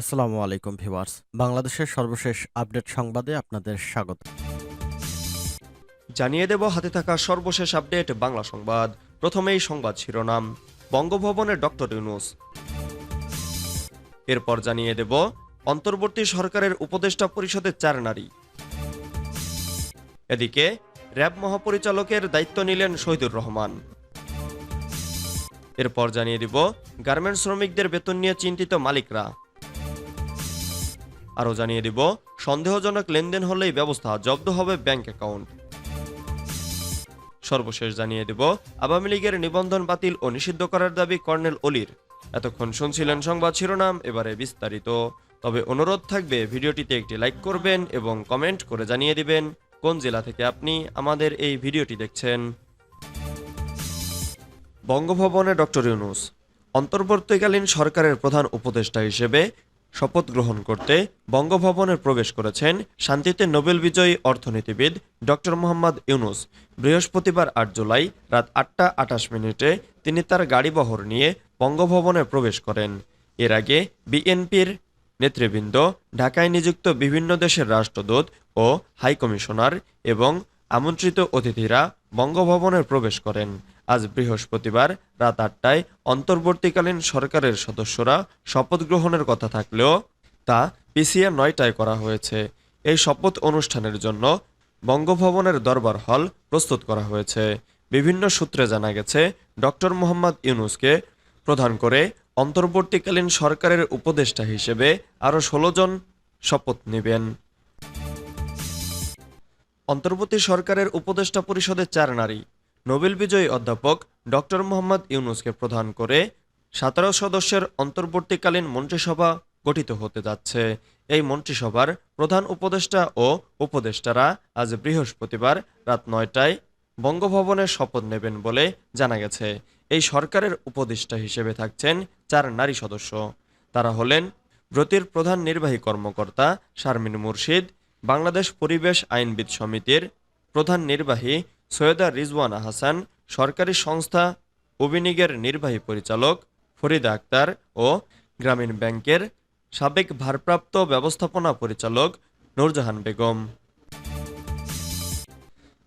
আসসালামু আলাইকুম ভিউয়ার্স। বাংলাদেশের সর্বশেষ আপডেট সংবাদে আপনাদের স্বাগত। জানিয়ে দেব হাতে থাকা সর্বশেষ আপডেট বাংলা সংবাদ। প্রথমেই সংবাদ শিরোনাম বঙ্গভবনে ডক্টর ইউনুস। এরপর জানিয়ে দেব, অন্তর্বর্তী সরকারের উপদেষ্টা পরিষদে চার নারী। এদিকে, র্যাব মহাপরিচালকের দায়িত্ব নিলেন শহীদুর রহমান। এরপর জানিয়ে দিব, গার্মেন্টস শ্রমিকদের বেতন নিয়ে চিন্তিত মালিকরা। আরও জানিয়ে দিব, সন্দেহজনক লেনদেন হলেই ব্যবস্থা জব্দ হবে ব্যাংক অ্যাকাউন্ট। সর্বশেষ জানিয়ে দেব, আওয়ামী লীগের নিবন্ধন বাতিল ও নিষিদ্ধ করার দাবি কর্নেল অলির। এতক্ষণ শুনছিলেন সংবাদ শিরোনাম, এবারে বিস্তারিত। তবে অনুরোধ থাকবে, ভিডিওটিতে একটি লাইক করবেন এবং কমেন্ট করে জানিয়ে দিবেন কোন জেলা থেকে আপনি আমাদের এই ভিডিওটি দেখছেন। বঙ্গভবনে ডক্টর ইউনুস, অন্তর্বর্তীকালীন সরকারের প্রধান উপদেষ্টা হিসেবে শপথ গ্রহণ করতে বঙ্গভবনে প্রবেশ করেছেন শান্তিতে নোবেল বিজয়ী অর্থনীতিবিদ ডক্টর মোহাম্মদ ইউনুস। বৃহস্পতিবার আট জুলাই রাত আটটা আটাশ মিনিটে তিনি তার গাড়িবহর নিয়ে বঙ্গভবনে প্রবেশ করেন। এর আগে বিএনপির নেতৃবৃন্দ, ঢাকায় নিযুক্ত বিভিন্ন দেশের রাষ্ট্রদূত ও হাইকমিশনার এবং আমন্ত্রিত অতিথিরা বঙ্গভবনে প্রবেশ করেন। আজ বৃহস্পতিবার রাত আটটায় অন্তর্বর্তীকালীন সরকারের সদস্যরা শপথ গ্রহণের কথা থাকলেও তা পিছিয়ে নয়টায় করা হয়েছে। এই শপথ অনুষ্ঠানের জন্য বঙ্গভবনের দরবার হল প্রস্তুত করা হয়েছে। বিভিন্ন সূত্রে জানা গেছে, ডক্টর মোহাম্মদ ইউনুসকে প্রধান করে অন্তর্বর্তীকালীন সরকারের উপদেষ্টা হিসেবে আরও ষোলো জন শপথ নেবেন। অন্তর্বর্তী সরকারের উপদেষ্টা পরিষদের চার নারী। নোবেল বিজয়ী অধ্যাপক ডক্টর মোহাম্মদ ইউনুসকে প্রধান করে সতেরো সদস্যের অন্তর্বর্তীকালীন মন্ত্রিসভা গঠিত হতে যাচ্ছে। এই মন্ত্রিসভার প্রধান উপদেষ্টা ও উপদেষ্টারা আজ বৃহস্পতিবার রাত নয়টায় বঙ্গভবনে শপথ নেবেন বলে জানা গেছে। এই সরকারের উপদেষ্টা হিসেবে থাকছেন চার নারী সদস্য। তারা হলেন ব্রতির প্রধান নির্বাহী কর্মকর্তা শারমিন মুর্শিদ, বাংলাদেশ পরিবেশ আইনবিদ সমিতির প্রধান নির্বাহী সৈয়দা রিজওয়ানা হাসান সরকারি সংস্থা অবিনিগের নির্বাহী পরিচালক ফরিদা আক্তার ও গ্রামীণ ব্যাংকের সাবেক ভারপ্রাপ্ত ব্যবস্থাপনা পরিচালক নূরজাহান বেগম।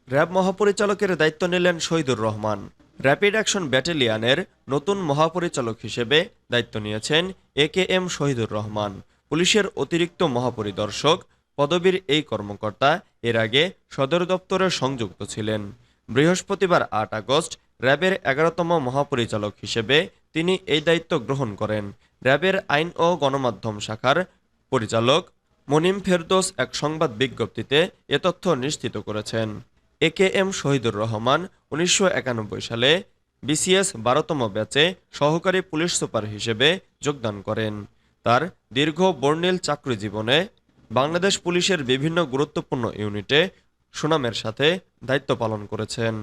র্যাব মহাপরিচালকের দায়িত্ব নিলেন শহীদুর রহমান। র্যাপিড অ্যাকশন ব্যাটালিয়নের নতুন মহাপরিচালক হিসেবে দায়িত্ব নিয়েছেন A K M Shahidur Rahman. পুলিশের অতিরিক্ত মহাপরিদর্শক পদবীর এই কর্মকর্তা এর আগে সদর দপ্তরে সংযুক্ত ছিলেন। বৃহস্পতিবার আট আগস্ট র্যাবের এগারোতম মহাপরিচালক হিসেবে তিনি এই দায়িত্ব গ্রহণ করেন। র্যাবের আইন ও গণমাধ্যম শাখার পরিচালক মনিম ফেরদোস এক সংবাদ বিজ্ঞপ্তিতে এ তথ্য নিশ্চিত করেছেন। A K M Shahidur Rahman উনিশশো একানব্বই সালে বিসিএস বারোতম ব্যাচে সহকারী পুলিশ সুপার হিসেবে যোগদান করেন। তার দীর্ঘ বর্ণিল চাকরি জীবনে বাংলাদেশ পুলিশের বিভিন্ন গুরুত্বপূর্ণ ইউনিটে সুনামের সাথে দায়িত্ব পালন করেছেন।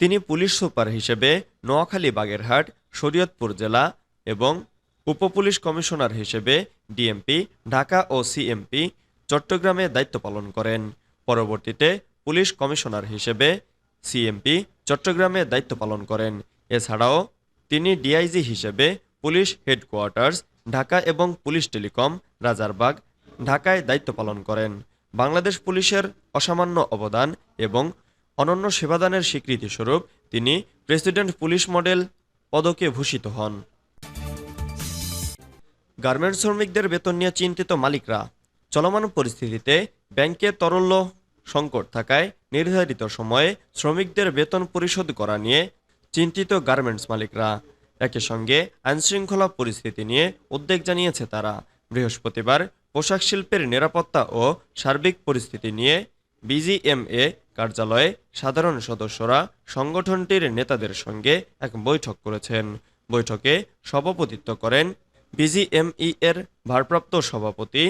তিনি পুলিশ সুপার হিসেবে নোয়াখালী বাগেরহাট, শরীয়তপুর জেলা এবং উপপুলিশ কমিশনার হিসেবে ডিএমপি, ঢাকা ও সিএমপি চট্টগ্রামে দায়িত্ব পালন করেন। পরবর্তীতে পুলিশ কমিশনার হিসেবে সিএমপি চট্টগ্রামে দায়িত্ব পালন করেন। এছাড়াও তিনি ডিআইজি হিসেবে পুলিশ হেডকোয়ার্টার্স, ঢাকা এবং পুলিশ টেলিকম, রাজারবাগ ঢাকায় দায়িত্ব পালন করেন। বাংলাদেশ পুলিশের অসামান্য অবদান এবং অনন্য সেবাদানের স্বীকৃতিস্বরূপ তিনি প্রেসিডেন্ট পুলিশ মডেল পদকে ভূষিত হন। গার্মেন্টস শ্রমিকদের বেতন নিয়ে চিন্তিত মালিকরা। চলমান পরিস্থিতিতে ব্যাংকে তরল্য সংকট থাকায় নির্ধারিত সময়ে শ্রমিকদের বেতন পরিশোধ করা নিয়ে চিন্তিত গার্মেন্টস মালিকরা। একই সঙ্গে আইনশৃঙ্খলা পরিস্থিতি নিয়ে উদ্বেগ জানিয়েছে তারা। বৃহস্পতিবার পোশাক শিল্পের নিরাপত্তা ও সার্বিক পরিস্থিতি নিয়ে বিজিএমএ কার্যালয়ে সাধারণ সদস্যরা সংগঠনটির নেতাদের সঙ্গে এক বৈঠক করেছেন। বৈঠকে সভাপতিত্ব করেন বিজিএমই এর ভারপ্রাপ্ত সভাপতি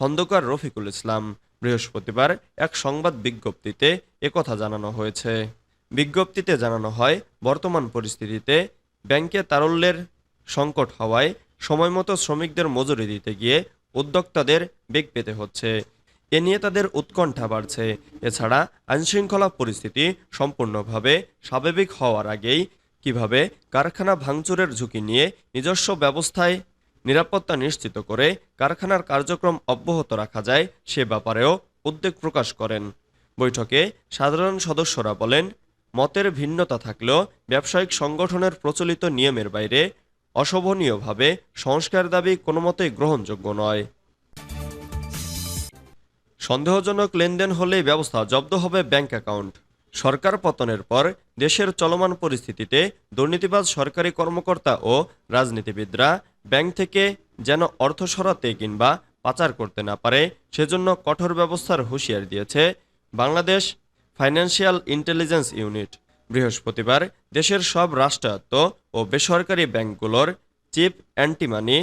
খন্দকার রফিকুল ইসলাম। বৃহস্পতিবার এক সংবাদ বিজ্ঞপ্তিতে একথা জানানো হয়েছে। বিজ্ঞপ্তিতে জানানো হয়, বর্তমান পরিস্থিতিতে ব্যাংকে তারল্যের সংকট হওয়ায় সময়মতো শ্রমিকদের মজুরি দিতে গিয়ে উদ্যোক্তাদের বেগ পেতে হচ্ছে। এ নিয়ে তাদের উৎকণ্ঠা বাড়ছে। এছাড়া আইনশৃঙ্খলা পরিস্থিতি সম্পূর্ণভাবে স্বাভাবিক হওয়ার আগেই কীভাবে কারখানা ভাঙচুরের ঝুঁকি নিয়ে নিজস্ব ব্যবস্থায় নিরাপত্তা নিশ্চিত করে কারখানার কার্যক্রম অব্যাহত রাখা যায়, সে ব্যাপারেও উদ্বেগ প্রকাশ করেন। বৈঠকে সাধারণ সদস্যরা বলেন, মতের ভিন্নতা থাকলেও ব্যবসায়িক সংগঠনের প্রচলিত নিয়মের বাইরে অশোভনীয়ভাবে সংস্কার দাবি কোনো মতেই গ্রহণযোগ্য নয়। সন্দেহজনক লেনদেন হলেই ব্যবস্থা জব্দ হবে ব্যাংক অ্যাকাউন্ট। সরকার পতনের পর দেশের চলমান পরিস্থিতিতে দুর্নীতিবাজ সরকারি কর্মকর্তা ও রাজনীতিবিদরা ব্যাংক থেকে যেন অর্থ সরাতে কিংবা পাচার করতে না পারে, সেজন্য কঠোর ব্যবস্থার হুঁশিয়ার দিয়েছে বাংলাদেশ ফাইন্যান্সিয়াল ইন্টেলিজেন্স ইউনিট। বৃহস্পতিবার দেশের সব রাষ্ট্রায়ত্ত ও বেসরকারি ব্যাংকগুলোর চিফ অ্যান্টি মানি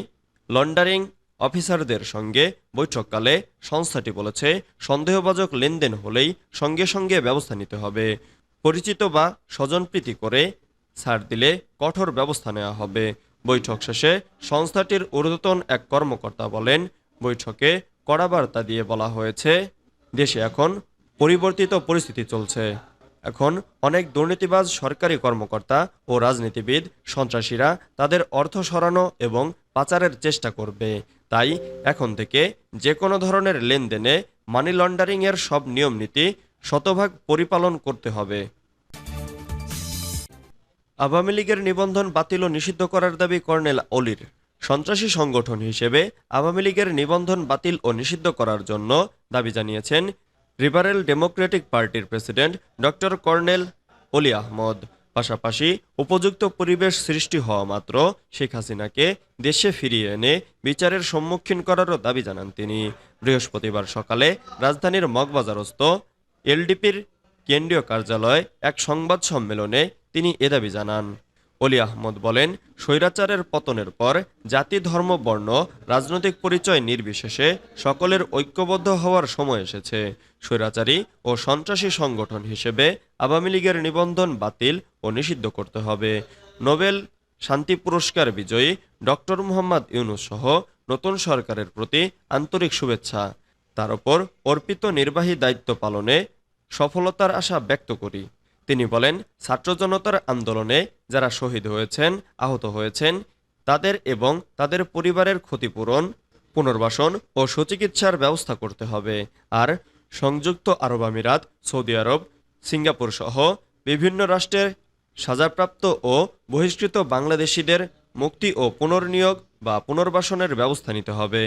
লন্ডারিং অফিসারদের সঙ্গে বৈঠককালে সংস্থাটি বলেছে সন্দেহবাজক লেনদেন হলেই সঙ্গে সঙ্গে ব্যবস্থা নিতে হবে। পরিচিত বা স্বজনপ্রীতি করে ছাড় দিলে কঠোর ব্যবস্থা নেওয়া হবে। বৈঠক শেষে সংস্থাটির ঊর্ধ্বতন এক কর্মকর্তা বলেন, বৈঠকে কড়া বার্তা দিয়ে বলা হয়েছে, দেশে এখন পরিবর্তিত পরিস্থিতি চলছে। এখন অনেক দুর্নীতিবাজ সরকারি কর্মকর্তা ও রাজনীতিবিদ, সন্ত্রাসীরা তাদের অর্থ সরানো এবং পাচারের চেষ্টা করবে। তাই এখন থেকে যে কোনো ধরনের লেনদেনে মানি লন্ডারিংয়ের সব নিয়ম নীতি শতভাগ পরিপালন করতে হবে। আওয়ামী লীগের নিবন্ধন বাতিল ও নিষিদ্ধ করার দাবি কর্নেল অলির। সন্ত্রাসী সংগঠন হিসেবে আওয়ামী লীগের নিবন্ধন বাতিল ও নিষিদ্ধ করার জন্য দাবি জানিয়েছেন লিবারেল ডেমোক্রেটিক পার্টির president doctor colonel Oli Ahmad পাশাপাশি উপযুক্ত পরিবেশ সৃষ্টি হওয়া মাত্র শেখ হাসিনাকে দেশে ফিরিয়ে এনে বিচারের সম্মুখীন করারও দাবি জানান তিনি। বৃহস্পতিবার সকালে রাজধানীর মগবাজারস্থ এলডিপির কেন্দ্রীয় কার্যালয়ে এক সংবাদ সম্মেলনে তিনি এ দাবি জানান। অলি আহমদ বলেন, স্বৈরাচারের পতনের পর জাতি, ধর্ম, বর্ণ, রাজনৈতিক পরিচয় নির্বিশেষে সকলের ঐক্যবদ্ধ হওয়ার সময় এসেছে। স্বৈরাচারী ও সন্ত্রাসী সংগঠন হিসেবে আওয়ামী লীগের নিবন্ধন বাতিল ও নিষিদ্ধ করতে হবে। নোবেল শান্তি পুরস্কার বিজয়ী ডক্টর মোহাম্মদ ইউনুস সহ নতুন সরকারের প্রতি আন্তরিক শুভেচ্ছা। তার ওপর অর্পিত নির্বাহী দায়িত্ব পালনে সফলতার আশা ব্যক্ত করি। তিনি বলেন, ছাত্র জনতার আন্দোলনে যারা শহীদ হয়েছেন, আহত হয়েছেন, তাদের এবং তাদের পরিবারের ক্ষতিপূরণ, পুনর্বাসন ও সুচিকিৎসার ব্যবস্থা করতে হবে। আর সংযুক্ত আরব আমিরাত, সৌদি আরব, সিঙ্গাপুর সহ বিভিন্ন রাষ্ট্রের সাজাপ্রাপ্ত ও বহিষ্কৃত বাংলাদেশিদের মুক্তি ও পুনর্নিয়োগ বা পুনর্বাসনের ব্যবস্থা নিতে হবে।